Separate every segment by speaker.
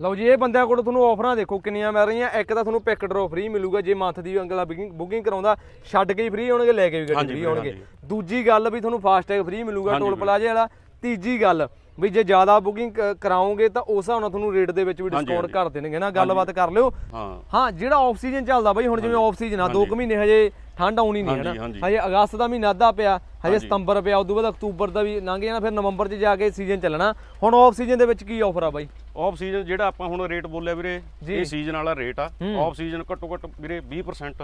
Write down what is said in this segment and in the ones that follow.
Speaker 1: ਲਓ ਜੀ ਇਹ ਬੰਦਿਆਂ ਕੋਲ ਤੁਹਾਨੂੰ ਆਫਰਾਂ ਦੇਖੋ ਕਿੰਨੀਆਂ ਮਿਲ ਰਹੀਆਂ ਇੱਕ ਤਾਂ ਤੁਹਾਨੂੰ ਪਿਕ ਡਰੋ ਫ੍ਰੀ ਮਿਲੂਗਾ ਜੇ ਮੰਥ ਦੀ ਅਗਲਾ ਬੁਕਿੰਗ ਕਰਾਉਂਦਾ ਛੱਡ ਕੇ ਹੀ ਫ੍ਰੀ ਹੋਣਗੇ ਲੈ ਕੇ ਵੀ ਗੱਡੀ ਫ੍ਰੀ
Speaker 2: ਹਾਂਜੀ।
Speaker 1: ਦੂਜੀ ਗੱਲ ਵੀ ਤੁਹਾਨੂੰ ਫਾਸਟੈਗ ਫ੍ਰੀ ਮਿਲੂਗਾ ਟੋਲ। ਪਲਾਜ਼ੇ ਵਾਲਾ ਤੀਜੀ ਗੱਲ ਵੀ ਜੇ ਜ਼ਿਆਦਾ ਬੁਕਿੰਗ ਕਰਾਓਗੇ ਤਾਂ ਉਸ ਹਿਸਾਬ ਨਾਲ ਤੁਹਾਨੂੰ ਰੇਟ ਦੇ ਵਿੱਚ ਵੀ ਡਿਸਕਾਊਂਟ। ਕਰ ਦੇਣਗੇ ਨਾ ਗੱਲਬਾਤ ਕਰ ਲਿਓ
Speaker 2: ਹਾਂ
Speaker 1: ਹਾਂ ਜਿਹੜਾ ਆਫ ਸੀਜ਼ਨ ਚੱਲਦਾ ਬਈ ਹੁਣ ਜਿਵੇਂ ਆਫ ਸੀਜ਼ਨ ਆ 2
Speaker 2: ਹਾਂਜੀ।
Speaker 1: ਮਹੀਨੇ ਹਜੇ ਠੰਡ ਆਉਣੀ ਨਹੀਂ ਹੈ
Speaker 2: ਹਾਂਜੀ,
Speaker 1: ਨਾ
Speaker 2: ਹਾਂਜੀ।
Speaker 1: ਅਗਸਤ ਦਾ ਮਹੀਨਾ ਅੱਧਾ ਪਿਆ ਹਜੇ
Speaker 2: ਹਾਂਜੀ।
Speaker 1: ਸਤੰਬਰ ਪਿਆ ਉਦੋਂ ਬਾਅਦ ਅਕਤੂਬਰ ਦਾ ਵੀ ਲੰਘ ਜਾਣਾ ਫਿਰ ਨਵੰਬਰ 'ਚ ਜਾ ਕੇ ਸੀਜ਼ਨ ਚੱਲਣਾ ਹੁਣ ਆਫ ਸੀਜ਼ਨ ਦੇ ਵਿੱਚ ਕੀ ਆਫਰ ਆ ਬਾਈ
Speaker 2: ਆਫ ਸੀਜ਼ਨ ਜਿਹੜਾ ਆਪਾਂ ਹੁਣ ਰੇਟ ਬੋਲਿਆ ਵੀਰੇ। ਇਹ ਸੀਜ਼ਨ ਵਾਲਾ ਰੇਟ ਆ। ਆਫ ਸੀਜ਼ਨ ਘੱਟੋ ਘੱਟ ਵੀਰੇ 20%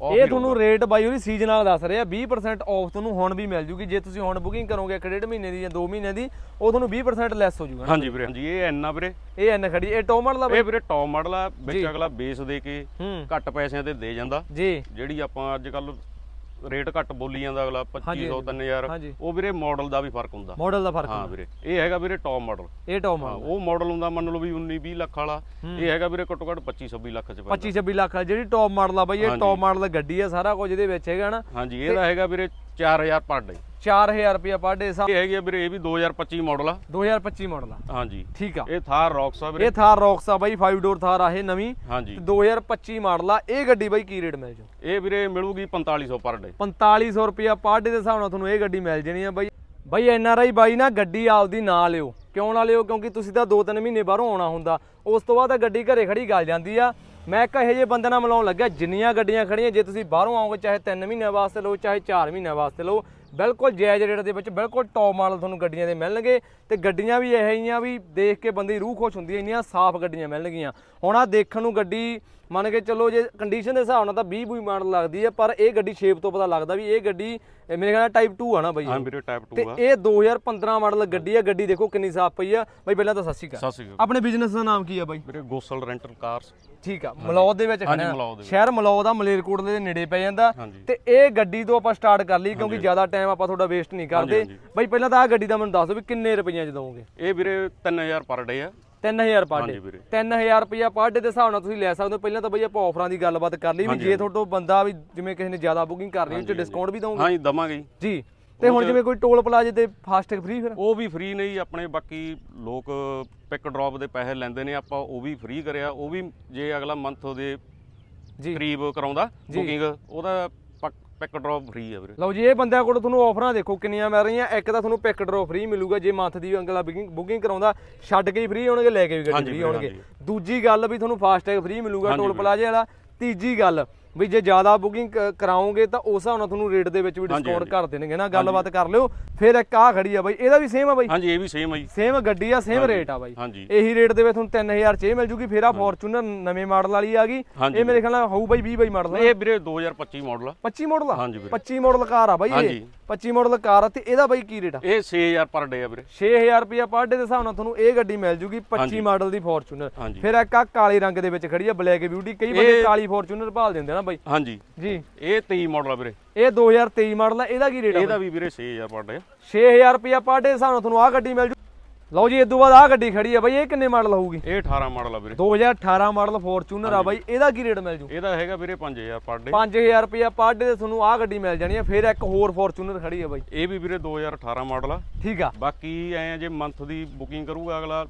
Speaker 2: off
Speaker 1: ਇਹ ਤੁਹਾਨੂੰ। ਰੇਟ ਬਾਈ ਉਹਦੀ ਸੀਜ਼ਨਲ ਦੱਸ ਰਿਹਾ। 20% ਆਫ ਤੁਹਾਨੂੰ ਹੁਣ ਵੀ ਮਿਲ ਜੂਗੀ। ਜੇ ਤੁਸੀਂ ਹੁਣ ਬੁਕਿੰਗ ਕਰੋਗੇ ਇੱਕ ਡੇਢ ਮਹੀਨੇ ਦੀ ਜਾਂ 2 ਮਹੀਨੇ ਦੀ ਉਹ ਤੁਹਾਨੂੰ 20% ਲੈਸ ਹੋ ਜੂਗਾ
Speaker 2: ਹਾਂਜੀ ਵੀਰੇ ਹਾਂਜੀ ਇਹ ਐਨ ਆ ਵੀਰੇ।
Speaker 1: ਇਹ ਐਨ ਖੜੀ ਇਹ ਟੌਪ ਮਾਡਲ ਬਾਈ।
Speaker 2: ਇਹ ਵੀਰੇ ਟੌਪ ਮਾਡਲ ਆ। ਵਿੱਚ ਅਗਲਾ ਬੇਸ ਦੇ ਕੇ ਘੱਟ ਪੈਸਿਆਂ ਤੇ ਦੇ ਜਾਂਦਾ।
Speaker 1: ਜੀ।
Speaker 2: ਜਿਹੜੀ ਆਪਾਂ ਅੱਜ ਕੱਲ ਰੇਟ ਘੱਟ ਬੋਲੀ ਜਾਂਦਾ ਅਗਲਾ
Speaker 1: ਹਾਂਜੀ,
Speaker 2: 2500 3000
Speaker 1: ਹਾਂਜੀ।
Speaker 2: ਉਹ ਵੀਰੇ ਮਾਡਲ ਦਾ ਵੀ ਫ਼ਰਕ ਹੁੰਦਾ।
Speaker 1: ਮਾਡਲ ਦਾ ਫ਼ਰਕ
Speaker 2: ਹਾਂ ਵੀਰੇ ਇਹ ਹੈਗਾ ਵੀਰੇ ਟੌਪ ਮਾਡਲ
Speaker 1: ਇਹ ਟੌਪ ਮਾਡਲ
Speaker 2: ਉਹ ਮਾਡਲ ਹੁੰਦਾ ਮੰਨ ਲਓ ਵੀ 19 20 ਲੱਖ ਵਾਲਾ। ਇਹ ਹੈਗਾ ਵੀਰੇ ਘੱਟੋ ਘੱਟ 25 26 ਲੱਖ ਚ ਪੈਂਦਾ।
Speaker 1: 25 26 ਲੱਖ ਜਿਹੜੀ ਟੌਪ ਮਾਡਲ ਆ ਬਾਈ ਇਹ। ਟੌਪ ਮਾਡਲ ਗੱਡੀ ਆ ਸਾਰਾ ਕੁਝ ਇਹਦੇ ਵਿੱਚ ਹੈਗਾ ਨਾ।
Speaker 2: ਹਾਂਜੀ ਇਹਦਾ ਹੈਗਾ ਵੀਰੇ 4000 ਪਰ ਡੇ।
Speaker 1: 4000 ਰੁਪਿਆ ਪਰ ਡੇ
Speaker 2: ਇਹ ਹੈਗੀ ਆ ਵੀਰੇ ਇਹ ਵੀ 2025 ਮਾਡਲ ਆ।
Speaker 1: 2025 ਮਾਡਲ ਆ।
Speaker 2: ਹਾਂਜੀ।
Speaker 1: ਠੀਕ ਆ।
Speaker 2: ਇਹ ਥਾਰ ਰੌਕਸ ਆ ਵੀਰੇ।
Speaker 1: ਇਹ ਥਾਰ ਰੌਕਸ ਆ ਬਾਈ 5 ਡੋਰ ਥਾਰ ਆ ਇਹ ਨਵੀਂ।
Speaker 2: ਹਾਂਜੀ।
Speaker 1: ਤੇ 2025 ਮਾਡਲ ਆ। ਇਹ ਗੱਡੀ ਬਾਈ ਕੀ ਰੇਟ ਮਿਲ ਜੂ?
Speaker 2: ਇਹ ਵੀਰੇ ਮਿਲੂਗੀ 4500 ਪਰ ਡੇ।
Speaker 1: 4500 ਰੁਪਿਆ ਪਰ ਡੇ ਦੇ ਹਿਸਾਬ ਨਾਲ ਤੁਹਾਨੂੰ ਇਹ ਗੱਡੀ ਮਿਲ ਜਣੀ ਆ ਬਾਈ। ਬਾਈ ਐਨ ਆਰ ਆਈ ਬਾਈ ਨਾ ਗੱਡੀ ਆਪਦੀ ਨਾ ਲਿਓ। ਕਿਉਂ ਨਾ ਲਿਓ? ਕਿਉਂਕਿ ਤੁਸੀਂ ਤਾਂ 2-3 ਮਹੀਨੇ ਬਾਹਰੋਂ ਆਉਣਾ ਹੁੰਦਾ। ਉਸ ਤੋਂ ਬਾਅਦ ਗੱਡੀ ਘਰੇ ਖੜੀ ਗਲ ਜਾਂਦੀ ਆ। ਮੈਂ ਇੱਕ ਇਹੋ ਜਿਹੇ ਬੰਦੇ ਨਾਲ ਮਿਲਾਉਣ ਲੱਗਿਆ, ਜਿੰਨੀਆਂ ਗੱਡੀਆਂ ਖੜੀਆਂ ਜੇ ਤੁਸੀਂ ਬਾਹਰੋਂ ਆਓਗੇ, ਚਾਹੇ 3 ਮਹੀਨੇ ਵਾਸਤੇ ਲਓ, ਚਾਹੇ 4 ਮਹੀਨਿਆਂ ਵਾਸਤੇ ਲਓ ਬਿਲਕੁਲ ਜਾਇਜ਼ ਰੇਟ ਦੇ ਵਿੱਚ ਬਿਲਕੁਲ ਟੌਪ ਮਾਡਲ ਤੁਹਾਨੂੰ ਗੱਡੀਆਂ ਦੇ ਮਿਲਣਗੇ ਤੇ ਗੱਡੀਆਂ ਵੀ ਇਹੋ ਜਿਹੀਆਂ ਵੀ ਦੇਖ ਕੇ ਬੰਦੇ ਦੀ ਰੂਹ ਖੁਸ਼ ਹੁੰਦੀ ਹੈ ਇੰਨੀਆਂ ਸਾਫ਼ ਗੱਡੀਆਂ ਮਿਲਣਗੀਆਂ। ਹੁਣ ਆ ਦੇਖਣ ਨੂੰ ਗੱਡੀ ਮੰਨ ਕੇ ਚੱਲੋ ਜੇ ਕੰਡੀਸ਼ਨ ਦੇ ਹਿਸਾਬ ਨਾਲ ਤਾਂ 20 ਬੂਈ ਮਾਡਲ ਲੱਗਦੀ ਹੈ ਪਰ ਇਹ ਗੱਡੀ ਸ਼ੇਪ ਤੋਂ ਪਤਾ ਲੱਗਦਾ ਵੀ ਇਹ ਗੱਡੀ ਮੇਰੇ ਖਿਆਲ ਟਾਈਪ 2 ਆ ਨਾ ਬਾਈ
Speaker 2: ਹਾਂ। ਵੀਰੇ ਟਾਈਪ 2
Speaker 1: ਤੇ
Speaker 2: ਆ।
Speaker 1: ਇਹ 2015 ਮਾਡਲ ਗੱਡੀ ਆ ਗੱਡੀ ਦੇਖੋ ਕਿੰਨੀ ਸਾਫ਼ ਪਈ ਆ। ਬਾਈ ਪਹਿਲਾਂ ਤਾਂ ਸ਼੍ਰੀ ਅਕਾਲ। ਆਪਣੇ ਬਿਜ਼ਨਸ ਦਾ ਨਾਮ ਕੀ ਆ ਬਾਈ?
Speaker 2: ਵੀਰੇ ਗੋਸਲ ਰੈਂਟਲ ਕਾਰਸ
Speaker 1: ਠੀਕ ਆ ਮਲੌਦ ਦੇ ਵਿੱਚ
Speaker 2: ਵਿੱਚ।
Speaker 1: ਸ਼ਹਿਰ ਮਲੌਦ ਦਾ ਮਲੇਰਕੋਟਲੇ ਦੇ ਨੇੜੇ ਪੈ ਜਾਂਦਾ। ਤੇ ਇਹ ਗੱਡੀ ਤੋਂ ਆਪਾਂ ਸਟਾਰਟ ਕਰ ਲਈ ਕਿਉਂਕਿ ਜ਼ਿਆਦਾ ਟਾਈਮ ਆਪਾਂ ਤੁਹਾਡਾ ਵੇਸਟ ਨਹੀਂ ਕਰਦੇ। ਬਾਈ ਪਹਿਲਾਂ ਤਾਂ ਆ ਗੱਡੀ ਦਾ ਮੈਨੂੰ ਦੱਸ ਦਿਓ ਵੀ ਕਿੰਨੇ ਰੁਪਈਆਂ ਚ ਦਵੋਗੇ?
Speaker 2: ਇਹ ਵੀਰੇ 3000 ਪਰ ਡੇ ਆ।
Speaker 1: 3000 ਪਰ
Speaker 2: ਹਾਂਜੀ
Speaker 1: ਡੇ
Speaker 2: ਵੀਰੇ।
Speaker 1: 3000 ਰੁਪਇਆ ਪਰ ਡੇ ਦੇ ਹਿਸਾਬ ਨਾਲ ਤੁਸੀਂ ਲੈ ਸਕਦੇ ਹੋ। ਪਹਿਲਾਂ ਤਾਂ ਬਈ ਆਪਾਂ ਆਫਰਾਂ ਦੀ ਗੱਲਬਾਤ ਕਰ ਲਈ ਵੀ ਜੇ ਤੁਹਾਡਾ ਬੰਦਾ ਵੀ ਜਿਵੇਂ ਕਿਸੇ ਨੇ ਜ਼ਿਆਦਾ ਬੁਕਿੰਗ ਕਰਨੀ ਉਹ ਚ ਡਿਸਕਾਊਂਟ ਵੀ ਦਵੋਗੇ?
Speaker 2: ਹਾਂਜੀ ਦਵਾਂਗੇ ਜੀ।
Speaker 1: ਤੇ ਹੁਣ ਜਿਵੇਂ ਕੋਈ ਟੋਲ ਪਲਾਜ਼ੇ ਤੇ ਫਾਸਟੈਗ ਫ੍ਰੀ ਫਿਰ?
Speaker 2: ਉਹ ਵੀ ਫ੍ਰੀ ਨਹੀਂ ਆਪਣੇ ਬਾਕੀ ਲੋਕ ਪਿਕ ਡ੍ਰੌਪ ਦੇ ਪੈਸੇ ਲੈਂਦੇ ਨੇ ਆਪਾਂ ਉਹ ਵੀ ਫ੍ਰੀ ਕਰਿਆ। ਉਹ ਵੀ ਜੇ ਅਗਲਾ ਮੰਥ ਉਹਦੇ
Speaker 1: ਜੀ।
Speaker 2: ਕਰੀਬ ਕਰਾਉਂਦਾ ਬੁਕਿੰਗ ਉਹਦਾ ਪਿਕ ਡ੍ਰੌਪ ਫ੍ਰੀ ਆ ਵੀਰੇ
Speaker 1: ਲਓ ਜੀ ਇਹ ਬੰਦਿਆਂ ਕੋਲ ਤੁਹਾਨੂੰ ਆਫਰਾਂ ਦੇਖੋ ਕਿੰਨੀਆਂ ਮਿਲ ਰਹੀਆਂ ਇੱਕ ਤਾਂ ਤੁਹਾਨੂੰ ਪਿਕ ਡਰੋ ਫ੍ਰੀ ਮਿਲੂਗਾ ਜੇ ਮੰਥ ਦੀ ਅਗਲਾ ਬੁਕਿੰਗ ਕਰਾਉਂਦਾ ਛੱਡ ਕੇ ਹੀ ਫ੍ਰੀ ਹੋਣਗੇ ਲੈ ਕੇ ਵੀ ਗੱਡੀ ਫ੍ਰੀ ਹੋਣਗੇ। ਦੂਜੀ ਗੱਲ ਵੀ ਤੁਹਾਨੂੰ ਫਾਸਟੈਗ ਫ੍ਰੀ ਮਿਲੂਗਾ ਟੋਲ। ਪਲਾਜ਼ੇ ਵਾਲਾ ਤੀਜੀ ਗੱਲ ਵੀ ਜੇ ਜ਼ਿਆਦਾ ਬੁਕਿੰਗ ਕਰਾਓਗੇ ਤਾਂ ਉਸ ਹਿਸਾਬ ਨਾਲ ਤੁਹਾਨੂੰ ਰੇਟ ਦੇ ਵਿੱਚ ਵੀ ਡਿਸਕਾਊਂਟ। ਕਰ ਦੇਣਗੇ ਨਾ ਗੱਲਬਾਤ ਕਰ ਲਿਓ। ਫਿਰ ਇੱਕ ਆ ਖੜੀ ਆ ਬਾਈ ਇਹਦਾ ਵੀ ਸੇਮ ਆ ਬਾਈ।
Speaker 2: ਹਾਂਜੀ ਇਹ ਵੀ ਸੇਮ ਆ ਜੀ।
Speaker 1: ਸੇਮ ਗੱਡੀ ਆ ਸੇਮ ਰੇਟ ਆ ਬਾਈ। ਇਹੀ ਰੇਟ ਦੇ ਵਿੱਚ ਤੁਹਾਨੂੰ 3000 ਚ ਇਹ ਮਿਲ ਜੂਗੀ ਫਿਰ ਆ ਫੋਰਚੂਨਰ ਨਵੇਂ ਮਾਡਲ ਵਾਲੀ ਆ ਗਈ। ਇਹ ਮੇਰੇ ਖਿਆਲ ਨਾਲ ਹੋਊ ਬਾਈ 20 ਬਾਈ ਮਾਡਲ
Speaker 2: ਇਹ ਵੀਰੇ 2025 ਮਾਡਲ ਆ।
Speaker 1: 25 ਮਾਡਲ ਆ?
Speaker 2: ਹਾਂਜੀ ਵੀਰੇ।
Speaker 1: 25 ਮਾਡਲ ਕਾਰ ਆ ਬਾਈ ਇਹ?
Speaker 2: ਹਾਂਜੀ।
Speaker 1: 25 ਮਾਡਲ ਕਾਰ ਆ ਤੇ ਇਹਦਾ ਬਾਈ ਕੀ ਰੇਟ ਆ?
Speaker 2: ਇਹ 6000 ਪਰ ਡੇ ਆ ਵੀਰੇ।
Speaker 1: 6000 ਰੁਪਇਆ ਪਰ ਡੇ ਦੇ ਹਿਸਾਬ ਨਾਲ ਤੁਹਾਨੂੰ ਇਹ ਗੱਡੀ ਮਿਲ ਜੂਗੀ 25
Speaker 2: ਹਾਂਜੀ।
Speaker 1: ਮਾਡਲ ਦੀ ਫੋਰਚੂਨਰ। ਫਿਰ ਇੱਕ ਆ ਕਾਲੇ ਰੰਗ ਦੇ ਵਿੱਚ ਖੜੀ ਆ ਬਲੈਕ ਬਿਊਟੀ ਕਈ ਬੰਦੇ ਕਾਲੀ ਫੋਰਚੂਨਰ ਭਾਲ ਦਿੰਦੇ ਨਾ ਬਾਈ।
Speaker 2: ਹਾਂਜੀ।
Speaker 1: ਜੀ।
Speaker 2: ਇਹ 23 ਮਾਡਲ ਆ ਵੀਰੇ।
Speaker 1: ਇਹ 2023 ਮਾਡਲ ਆ ਇਹਦਾ ਕੀ ਰੇਟ ਆ
Speaker 2: ਇਹਦਾ ਵੀ ਵੀਰੇ 6000 ਪਰ ਡੇ ਆ।
Speaker 1: 6000 ਰੁਪਇਆ ਪਰ ਡੇ ਦੇ ਹਿਸਾਬ ਨਾਲ ਤੁਹਾਨੂੰ ਆ ਗੱਡੀ ਮਿਲ ਜੂ। ਲਓ ਜੀ ਤੋਂ ਬਾਅਦ ਆ ਗੱਡੀ ਖੜੀ ਆ ਬਾਈ ਇਹ ਕਿੰਨੇ ਮਾਡਲ ਹੋਊਗੀ?
Speaker 2: ਇਹ 18 ਮਾਡਲ ਆ ਵੀਰੇ।
Speaker 1: 2018 ਮਾਡਲ ਫੋਰਚੂਨਰ ਆ ਬਾਈ ਇਹਦਾ ਕੀ ਰੇਟ ਮਿਲ ਜੂ?
Speaker 2: ਇਹਦਾ ਹੈਗਾ ਵੀਰੇ 5000 ਪਰ ਡੇ
Speaker 1: 5000 ਰੁਪਇਆ ਪਰ ਡੇ ਦੇ ਤੁਹਾਨੂੰ ਆ ਗੱਡੀ ਮਿਲ ਜਾਣੀ ਆ ਫਿਰ ਇੱਕ ਹੋਰ ਫੋਰਚੂਨਰ ਖੜੀ ਆ ਬਾਈ।
Speaker 2: ਇਹ ਵੀ ਵੀਰੇ 2018 ਮਾਡਲ ਆ।
Speaker 1: ਠੀਕ ਆ।
Speaker 2: ਬਾਕੀ ਐ ਜੇ ਮੰਥ ਦੀ ਬੁਕਿੰਗ ਕਰੂਗਾ ਅਗਲਾ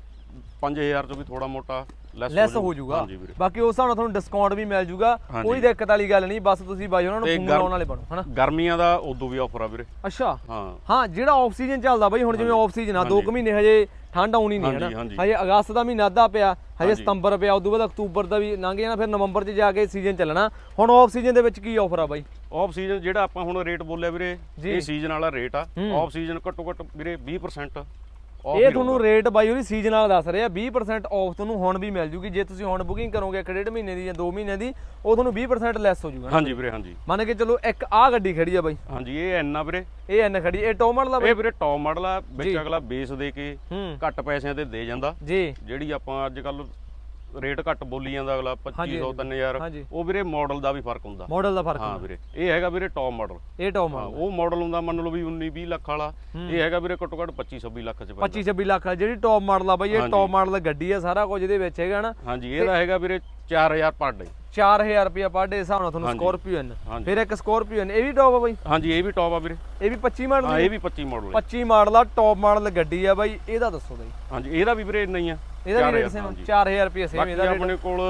Speaker 2: 5000 ਤੋਂ ਵੀ ਥੋੜਾ ਮੋਟਾ। ਲੈਸ
Speaker 1: ਹੋ ਜਾਊਗਾ
Speaker 2: ਹਾਂਜੀ ਵੀਰੇ।
Speaker 1: ਬਾਕੀ ਉਸ ਹਿਸਾਬ ਨਾਲ ਤੁਹਾਨੂੰ ਡਿਸਕਾਊਂਟ ਵੀ ਮਿਲ ਜਾਊਗਾ। ਕੋਈ ਦਿੱਕਤ ਵਾਲੀ ਗੱਲ ਨਹੀਂ ਬਸ ਤੁਸੀਂ ਬਾਈ ਉਹਨਾਂ ਨੂੰ ਫੋਨ ਲਾਉਣ ਵਾਲੇ ਬਣੋ ਹਨਾ?
Speaker 2: ਗਰਮੀਆਂ ਦਾ ਉਦੋਂ ਵੀ ਆਫਰ ਆ ਵੀਰੇ।
Speaker 1: ਅੱਛਾ।
Speaker 2: ਹਾਂ।
Speaker 1: ਹਾਂ ਜਿਹੜਾ ਆਫ ਸੀਜ਼ਨ ਚੱਲਦਾ ਬਾਈ ਹੁਣ ਜਿਵੇਂ ਆਫ ਸੀਜ਼ਨ ਆ 2 ਮਹੀਨੇ ਹਜੇ ਠੰਡ ਆਉਣੀ ਨਹੀਂ ਹੈ
Speaker 2: ਹਾਂਜੀ,
Speaker 1: ਨਾ
Speaker 2: ਹਾਂਜੀ।
Speaker 1: ਅਗਸਤ ਦਾ ਮਹੀਨਾ ਅੱਧਾ ਪਿਆ ਹਜੇ। ਸਤੰਬਰ ਪਿਆ ਉਦੋਂ ਬਾਅਦ ਅਕਤੂਬਰ ਦਾ ਵੀ ਲੰਘ ਜਾਣਾ ਫਿਰ ਨਵੰਬਰ 'ਚ ਜਾ ਕੇ ਸੀਜ਼ਨ ਚੱਲਣਾ। ਹੁਣ ਆਫ ਸੀਜ਼ਨ ਦੇ ਵਿੱਚ ਕੀ ਆਫਰ ਆ ਬਾਈ?
Speaker 2: ਆਫ ਸੀਜ਼ਨ ਜਿਹੜਾ ਆਪਾਂ ਹੁਣ ਰੇਟ ਬੋਲਿਆ ਵੀਰੇ। ਇਹ ਸੀਜ਼ਨ ਵਾਲਾ ਰੇਟ ਆ। ਆਫ ਸੀਜ਼ਨ ਘੱਟੋ ਘੱਟ ਵੀਰੇ 20% off
Speaker 1: ਇਹ ਤੁਹਾਨੂੰ ਰੇਟ ਬਾਈ ਉਹਦੀ ਸੀਜ਼ਨ ਵਾਲਾ ਦੱਸ ਰਿਹਾ 20% ਆਫ ਤੁਹਾਨੂੰ ਹੁਣ ਵੀ ਮਿਲ ਜੂਗੀ। ਜੇ ਤੁਸੀਂ ਹੁਣ ਬੁਕਿੰਗ ਕਰੋਗੇ ਇੱਕ ਡੇਢ ਮਹੀਨੇ ਦੀ ਜਾਂ 2 ਮਹੀਨੇ ਦੀ ਉਹ ਤੁਹਾਨੂੰ 20% ਲੈਸ ਹੋ ਜੂਗਾ।
Speaker 2: ਹਾਂਜੀ ਵੀਰੇ ਹਾਂਜੀ।
Speaker 1: ਮੰਨ ਕੇ ਚਲੋ ਇੱਕ ਆ ਗੱਡੀ ਖੜੀ ਆ ਬਾਈ।
Speaker 2: ਹਾਂਜੀ ਇਹ ਐਨ ਆ ਵੀਰੇ।
Speaker 1: ਇਹ ਐਨ ਖੜੀ ਇਹ ਟੌਪ ਮਾਡਲ ਦਾ ਬਾਈ।
Speaker 2: ਇਹ ਵੀਰੇ ਟੌਪ ਮਾਡਲ ਆ। ਵਿੱਚ ਅਗਲਾ ਬੇਸ ਦੇ ਕੇ ਘੱਟ ਪੈਸਿਆਂ ਤੇ ਦੇ ਜਾਂਦਾ।
Speaker 1: ਜੀ।
Speaker 2: ਜਿਹੜੀ ਆਪਾਂ ਅੱਜ ਕੱਲ ਰੇਟ ਘੱਟ ਬੋਲੀ ਜਾਂਦਾ ਅਗਲਾ
Speaker 1: ਹਾਂਜੀ,
Speaker 2: 2500 3000
Speaker 1: ਹਾਂਜੀ।
Speaker 2: ਉਹ ਵੀਰੇ ਮਾਡਲ ਦਾ ਵੀ ਫ਼ਰਕ ਹੁੰਦਾ।
Speaker 1: ਮਾਡਲ ਦਾ ਫ਼ਰਕ
Speaker 2: ਹਾਂ ਵੀਰੇ ਇਹ ਹੈਗਾ ਵੀਰੇ ਟੌਪ ਮਾਡਲ
Speaker 1: ਇਹ ਟੌਪ ਮਾਡਲ
Speaker 2: ਉਹ ਮਾਡਲ ਹੁੰਦਾ ਮੰਨ ਲਓ ਵੀ 19 20 ਲੱਖ ਵਾਲਾ। ਇਹ ਹੈਗਾ ਵੀਰੇ ਘੱਟੋ ਘੱਟ 25 26 ਲੱਖ ਚ ਪੈਂਦਾ।
Speaker 1: 25 26 ਲੱਖ ਆ ਜਿਹੜੀ ਟੌਪ ਮਾਡਲ ਆ ਬਾਈ ਇਹ। ਟੌਪ ਮਾਡਲ ਗੱਡੀ ਆ ਸਾਰਾ ਕੁਝ ਇਹਦੇ ਵਿੱਚ ਹੈਗਾ ਨਾ।
Speaker 2: ਹਾਂਜੀ ਇਹਦਾ ਹੈਗਾ ਵੀਰੇ 4000 ਪਰ ਡੇ
Speaker 1: 4000 ਰੁਪਇਆ ਪਰ ਡੇ ਹਿਸਾਬ ਨਾਲ ਤੁਹਾਨੂੰ
Speaker 2: ਹਾਂਜੀ।
Speaker 1: ਸਕੋਰਪੀਓ ਐਨ
Speaker 2: ਹਾਂਜੀ।
Speaker 1: ਫਿਰ ਇੱਕ ਸਕੋਰਪੀਓ ਐਨ ਇਹ ਵੀ ਟੌਪ ਆ ਬਾਈ?
Speaker 2: ਹਾਂਜੀ ਇਹ ਵੀ ਟੌਪ ਆ ਵੀਰੇ।
Speaker 1: ਇਹ ਵੀ 25 ਮਾਡਲ
Speaker 2: ਹਾਂ ਇਹ ਵੀ 25 ਮਾਡਲ ਹੈ।
Speaker 1: 25 ਮਾਡਲ ਆ ਟੌਪ ਮਾਡਲ ਗੱਡੀ ਆ ਬਾਈ ਇਹਦਾ ਦੱਸੋ ਬਾਈ।
Speaker 2: ਹਾਂਜੀ ਇਹਦਾ ਵੀ ਵੀਰੇ ਇੰਨਾ ਹੀ ਆ।
Speaker 1: ਇਹਦਾ ਵੀ ਰੇਟ ਸੇਮ
Speaker 2: ਹਾਂਜੀ।
Speaker 1: 4000 ਰੁਪਏ ਸੇਮ ਇਹਦਾ rate।
Speaker 2: ਆਪਣੇ ਕੋਲ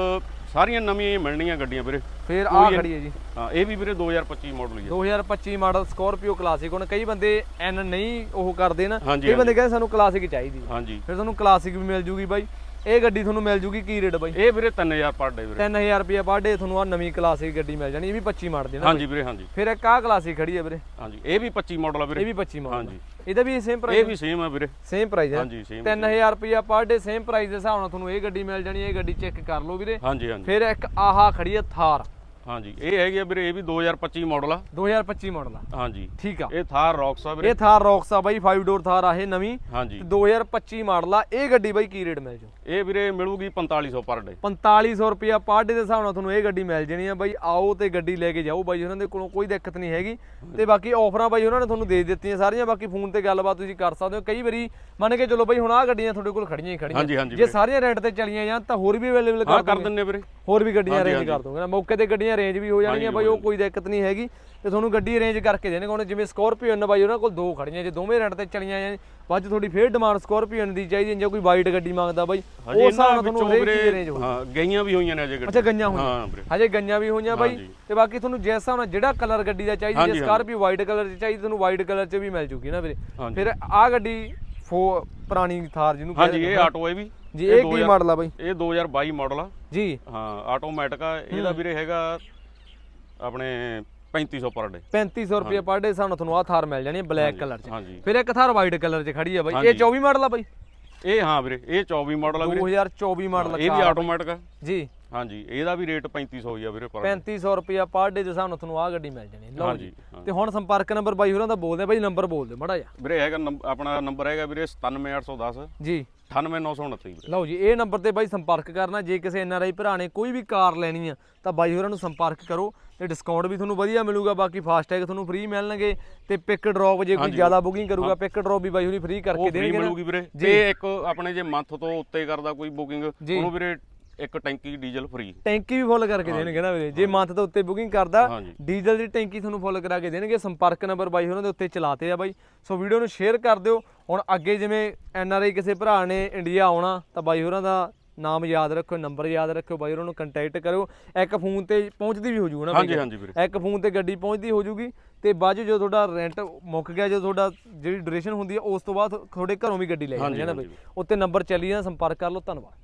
Speaker 2: ਸਾਰੀਆਂ ਨਵੀਆਂ ਹੀ ਮਿਲਣੀਆਂ ਗੱਡੀਆਂ ਵੀਰੇ।
Speaker 1: ਫਿਰ ਆ ਖੜੀ ਹੈ ਜੀ।
Speaker 2: ਹਾਂ ਇਹ ਵੀ ਵੀਰੇ 2025 ਮਾਡਲ ਹੀ ਹੈ।
Speaker 1: 2025 ਮਾਡਲ ਸਕਾਰਪੀਓ ਕਲਾਸਿਕ ਹੁਣ ਕਈ ਬੰਦੇ ਐਨ ਨਹੀਂ ਉਹ ਕਰਦੇ ਨਾ ਕਈ ਬੰਦੇ ਕਹਿੰਦੇ ਸਾਨੂੰ ਕਲਾਸਿਕ ਚਾਹੀਦੀ ਫਿਰ ਤੁਹਾਨੂੰ ਕਲਾਸਿਕ ਵੀ ਮਿਲ ਜੂਗੀ ਬਾਈ। ਇਹ ਗੱਡੀ ਤੁਹਾਨੂੰ ਮਿਲ ਜੂਗੀ ਕੀ ਰੇਟ ਬਾਈ?
Speaker 2: ਇਹ ਵੀਰੇ 3000 ਪਰ ਡੇ ਵੀਰੇ।
Speaker 1: 3000 ਰੁਪਏ ਪਰ ਡੇ ਤੁਹਾਨੂੰ ਆ ਨਵੀਂ ਕਲਾਸਿਕ ਗੱਡੀ ਮਿਲ ਜਾਣੀ ਇਹ ਵੀ 25 ਮਾਡਲ ਦੀ ਨਾ
Speaker 2: ਹਾਂਜੀ ਵੀਰੇ ਹਾਂਜੀ।
Speaker 1: ਫਿਰ ਇੱਕ ਆ ਕਲਾਸਿਕ ਖੜੀ ਹੈ ਵੀਰੇ।
Speaker 2: ਹਾਂਜੀ ਇਹ ਵੀ 25 ਮਾਡਲ ਆ
Speaker 1: ਇਹ
Speaker 2: ਵੀਰੇ
Speaker 1: ਵੀ 25 ਮਾਡਲ
Speaker 2: ਹਾਂਜੀ।
Speaker 1: ਇਹਦਾ ਵੀ ਸੇਮ
Speaker 2: ਇਹ
Speaker 1: ਪ੍ਰਾਈਸ
Speaker 2: ਵੀ ਸੇਮ ਆ ਵੀਰੇ।
Speaker 1: ਸੇਮ ਪ੍ਰਾਈਸ ਹੈ।
Speaker 2: ਹਾਂਜੀ ਸੇਮ
Speaker 1: 3000 ਰੁਪਏ ਪਰ ਡੇ ਸੇਮ ਪ੍ਰਾਈਸ ਦੇ ਹਿਸਾਬ ਨਾਲ ਤੁਹਾਨੂੰ ਇਹ ਗੱਡੀ ਮਿਲ ਜਾਣੀ ਇਹ ਗੱਡੀ ਚੈੱਕ ਕਰ ਲਓ ਵੀਰੇ।
Speaker 2: ਹਾਂਜੀ ਹਾਂਜੀ।
Speaker 1: ਫਿਰ ਇੱਕ ਆਹਾ ਖੜੀ ਹੈ ਥਾਰ।
Speaker 2: ਹਾਂਜੀ ਇਹ ਹੈਗੀ ਆ ਵੀਰੇ ਇਹ ਵੀ 2025 ਮਾਡਲ ਆ।
Speaker 1: 2025 ਮਾਡਲ ਆ।
Speaker 2: ਹਾਂਜੀ।
Speaker 1: ਠੀਕ ਆ।
Speaker 2: ਇਹ ਥਾਰ ਰੌਕਸ ਆ ਵੀਰੇ।
Speaker 1: ਇਹ ਥਾਰ ਰੌਕਸ ਆ ਬਾਈ 5 ਡੋਰ ਥਾਰ ਆ ਇਹ ਨਵੀਂ।
Speaker 2: ਹਾਂਜੀ।
Speaker 1: ਤੇ 2025 ਮਾਡਲ ਆ ਇਹ ਗੱਡੀ ਬਾਈ ਕੀ ਰੇਟ ਮਿਲ ਜੂ
Speaker 2: ਇਹ ਵੀਰੇ ਮਿਲੂਗੀ 4500 ਪਰ ਡੇ
Speaker 1: 4500 ਰੁਪਿਆ ਪਰ ਡੇ ਦੇ ਹਿਸਾਬ ਨਾਲ ਤੁਹਾਨੂੰ ਇਹ ਗੱਡੀ ਮਿਲ ਜਣੀ ਆ ਬਾਈ। ਆਓ ਤੇ ਗੱਡੀ ਲੈ ਕੇ ਜਾਓ ਬਾਈ ਉਹਨਾਂ ਦੇ ਕੋਲੋਂ ਕੋਈ ਦਿੱਕਤ ਨਹੀਂ ਹੈਗੀ। ਤੇ ਬਾਕੀ ਆਫਰਾਂ ਬਾਈ ਉਹਨਾਂ ਨੇ ਤੁਹਾਨੂੰ ਦੇ ਦਿੱਤੀਆਂ ਸਾਰੀਆਂ ਬਾਕੀ ਫੋਨ ਤੇ ਗੱਲਬਾਤ ਤੁਸੀਂ ਕਰ ਸਕਦੇ ਹੋ। ਕਈ ਵਾਰੀ ਮੰਨ ਕੇ ਚਲੋ ਬਾਈ ਹੁਣ ਆਹ ਗੱਡੀਆਂ ਤੁਹਾਡੇ ਕੋਲ ਖੜੀਆਂ ਹੀ ਖੜੀਆਂ। ਜੇ ਸਾਰੀਆਂ ਰੈਂਟ ਤੇ ਚਲੀਆਂ ਜਾਣ ਤਾਂ ਹੋਰ ਵੀ ਅਵੇਲੇਬਲ ਕਰ
Speaker 2: ਦਿੰਨੇ ਵੀਰੇ।
Speaker 1: ਹੋਰ ਵੀ ਗੱਡੀਆਂ ਅਰੇਂਜ। ਕਰ ਦੋਗੇ ਮੌਕੇ ਤੇ ਗੱਡੀਆਂ ਅਰੇਂਜ ਵੀ ਹੋ ਜਾਣਗੀਆਂ ਬਾਈ ਉਹ ਕੋਈ ਦਿੱਕਤ ਨਹੀਂ ਹੈਗੀ। ਤੇ ਤੁਹਾਨੂੰ ਗੱਡੀ ਅਰੇਂਜ ਕਰਕੇ ਦੇਣਗੇ ਹੁਣ ਜਿਵੇਂ ਸਕਾਰਪੀਓ ਨੇ ਬਾਈ ਉਹਨਾਂ ਕੋਲ ਦੋ ਖੜੀਆਂ ਜੇ ਦੋਵੇਂ ਰੈਂਟ ਤੇ ਚਲੀਆਂ ਜਾਣ ਬਾਅਦ ਤੁਹਾਡੀ ਫੇਰ ਡਿਮਾਂਡ ਸਕਾਰਪੀਓ ਦੀ ਚਾਹੀਦੀ ਜੇ ਕੋਈ ਵਾਈਟ ਗੱਡੀ ਮੰਗਦਾ ਬਾਈ ਉਸ
Speaker 2: ਹਜੇ
Speaker 1: ਹਿਸਾਬ ਨਾਲ ਤੁਹਾਨੂੰ
Speaker 2: ਵਿੱਚੋਂ
Speaker 1: ਹਰੇਕ ਚੀਜ਼ ਅਰੇਂਜ ਹੋ
Speaker 2: ਹਾਂ ਗਈਆਂ ਵੀ ਹੋਈਆਂ ਨੇ ਅਜੇ
Speaker 1: ਅੱਛਾ
Speaker 2: ਗੱਡੀ
Speaker 1: ਗਈਆਂ ਹੋਈਆਂ। ਹਜੇ ਗਈਆਂ ਵੀ ਹੋਈਆਂ ਬਾਈ। ਤੇ ਬਾਕੀ ਤੁਹਾਨੂੰ ਜਿਸ ਨਾਲ ਜਿਹੜਾ ਕਲਰ ਗੱਡੀ ਦਾ ਚਾਹੀਦੀ ਜੇ ਸਕਾਰਪੀਓ ਵਾਈਟ ਕਲਰ 'ਚ ਚਾਹੀਦੀ ਤੁਹਾਨੂੰ ਵਾਈਟ ਕਲਰ 'ਚ ਵੀ ਮਿਲ ਜੂਗੀ ਨਾ ਵੀਰੇ। ਫਿਰ ਆਹ ਗੱਡੀ ਫੋ ਪੁਰਾਣੀ ਥਾਰ ਜਿਹਨੂੰ
Speaker 2: ਹਾਂਜੀ ਇਹ ਆਟੋ ਇਹ ਵੀ।
Speaker 1: ਜੀ ਇਹ ਕੀ ਮਾਡਲ ਆ ਬਾਈ?
Speaker 2: ਇਹ 2022 ਮਾਡਲ ਆ।
Speaker 1: ਜੀ।
Speaker 2: ਹਾਂ ਆਟੋਮੈਟਿਕ ਆ। ਇਹਦਾ ਵੀਰੇ ਹੈਗਾ ਆਪਣੇ 3500 ਪਰ ਡੇ
Speaker 1: 3500 ਰੁਪਏ ਪਰ ਡੇ ਸਾਨੂੰ ਤੁਹਾਨੂੰ ਆਹ ਥਾਰ ਮਿਲ ਜਾਣੀ ਹੈ ਬਲੈਕ ਕਲਰ 'ਚ। ਫਿਰ ਇੱਕ ਥਾਰ ਵਾਈਟ ਕਲਰ 'ਚ ਖੜੀ ਆ ਬਾਈ। ਇਹ
Speaker 2: ਹਾਂਜੀ।
Speaker 1: 24 ਮਾਡਲ ਆ ਬਾਈ।
Speaker 2: ਇਹ ਹਾਂ ਵੀਰੇ ਇਹ 24 ਮਾਡਲ ਆ ਵੀਰੇ।
Speaker 1: 2024 ਮਾਡਲ
Speaker 2: ਇਹ ਵੀ ਆਟੋਮੈਟਿਕ ਆ।
Speaker 1: ਜੀ।
Speaker 2: ਹਾਂਜੀ ਇਹਦਾ ਵੀ ਰੇਟ 3500 ਹੀ ਆ ਵੀਰੇ ਪਰ
Speaker 1: 3500 ਰੁਪਏ ਪਰ ਡੇ ਦੇ ਹਿਸਾਬ ਨਾਲ ਤੁਹਾਨੂੰ ਆਹ ਗੱਡੀ ਮਿਲ ਜਾਣੀ ਲਓ ਜੀ। ਤੇ ਹੁਣ ਸੰਪਰਕ ਨੰਬਰ ਬਾਈ ਹੋਰਾਂ ਦਾ ਬੋਲਦੇ ਆ ਬਾਈ ਨੰਬਰ ਬੋਲ ਦਿਓ ਮੜਾ ਜਾ
Speaker 2: ਵੀਰੇ ਹੈਗਾ ਆਪਣਾ ਨੰਬਰ ਹੈਗਾ ਵੀਰੇ 97810
Speaker 1: ਜੀ।
Speaker 2: 98929 ਵੀਰੇ।
Speaker 1: ਲਓ ਜੀ ਇਹ ਨੰਬਰ ਤੇ ਬਾਈ ਸੰਪਰਕ ਕਰਨਾ ਜੇ ਕਿਸੇ ਐਨਆਰਆਈ ਭਰਾ ਨੇ ਕੋਈ ਵੀ ਕਾਰ ਲੈਣੀ ਆ ਤਾਂ ਬਾਈ ਹੋਰਾਂ ਨੂੰ ਸੰਪਰਕ ਕਰੋ ਤੇ ਡਿਸਕਾਊਂਟ ਵੀ ਤੁਹਾਨੂੰ ਵਧੀਆ ਮਿਲੂਗਾ ਬਾਕੀ ਫਾਸਟ ਟੈਗ ਤੁਹਾਨੂੰ ਫ੍ਰੀ ਮਿਲਣਗੇ ਤੇ ਪਿਕ ਡ੍ਰੌਪ ਜੇ ਕੋਈ ਜ਼ਿਆਦਾ ਬੁਕਿੰਗ ਕਰੂਗਾ ਪਿਕ ਡ੍ਰੌਪ ਵੀ ਬਾਈ ਹੋਰੀ ਫ੍ਰੀ ਕਰਕੇ
Speaker 2: ਉਹ ਫ੍ਰੀ
Speaker 1: ਦੇਣਗੇ ਨਾ।
Speaker 2: ਮਿਲੂਗੀ ਵੀਰੇ। ਜੇ। ਇੱਕ ਆਪਣੇ ਜੇ ਮੰਥ ਤੋਂ ਉੱਤੇ ਕਰਦਾ ਕੋਈ ਬੁਕਿੰਗ। ਉਹਨੂੰ ਵੀਰੇ ਇੱਕ ਟੈਂਕੀ ਡੀਜ਼ਲ ਫ੍ਰੀ।
Speaker 1: ਟੈਂਕੀ ਵੀ ਫੁੱਲ ਕਰਕੇ ਦੇਣਗੇ ਨਾ ਵੀਰੇ। ਜੇ ਮੰਥ ਤੋਂ ਉੱਤੇ ਬੁਕਿੰਗ ਕਰਦਾ
Speaker 2: ਹਾਂਜੀ।
Speaker 1: ਡੀਜ਼ਲ ਦੀ ਟੈਂਕੀ ਤੁਹਾਨੂੰ ਫੁੱਲ ਕਰਾ ਕੇ ਦੇਣਗੇ। ਸੰਪਰਕ ਨੰਬਰ ਬਾਈ ਉਹਨਾਂ ਦੇ ਉੱਤੇ ਚਲਾਤੇ ਆ ਬਾਈ। ਸੋ ਵੀਡੀਓ ਨੂੰ ਸ਼ੇਅਰ ਕਰ ਦਿਓ। ਹੁਣ ਅੱਗੇ ਜਿਵੇਂ ਐਨਆਰਆਈ ਕਿਸੇ ਭਰਾ ਨੇ ਇੰਡੀਆ ਆਉਣਾ ਤਾਂ ਬਾਈ ਹੋਰਾਂ ਦਾ ਨਾਮ ਯਾਦ ਰੱਖੋ ਨੰਬਰ ਯਾਦ ਰੱਖੋ ਬਾਈ ਹੋਰਾਂ ਨੂੰ ਕੰਟੈਕਟ ਕਰੋ। ਇੱਕ ਫੋਨ ਤੇ ਪਹੁੰਚਦੀ ਵੀ ਹੋ ਜੂਗਾ ਨਾ ਬਾਈ।
Speaker 2: ਹਾਂਜੀ ਹਾਂਜੀ ਵੀਰੇ।
Speaker 1: ਇੱਕ ਫੋਨ ਤੇ ਗੱਡੀ ਪਹੁੰਚਦੀ ਹੋ ਜੂਗੀ ਤੇ ਬਾਅਦ 'ਚ ਜਦੋਂ ਤੁਹਾਡਾ ਰੈਂਟ ਮੁੱਕ ਗਿਆ ਜਦੋਂ ਤੁਹਾਡਾ ਜਿਹੜੀ ਡਿਊਰੇਸ਼ਨ ਹੁੰਦੀ ਹੈ ਉਸ ਤੋਂ ਬਾਅਦ ਤੁਹਾਡੇ ਘਰੋਂ ਵੀ ਗੱਡੀ ਲੈ ਜਾਂਦੇ
Speaker 2: ਹਾਂਜੀ,
Speaker 1: ਨਾ ਬਾਈ। ਉੱਤੇ ਨੰਬਰ ਚੱਲੀ ਜਾਂਦਾ ਸੰਪਰਕ ਕਰ ਲਓ ਧੰਨਵਾਦ।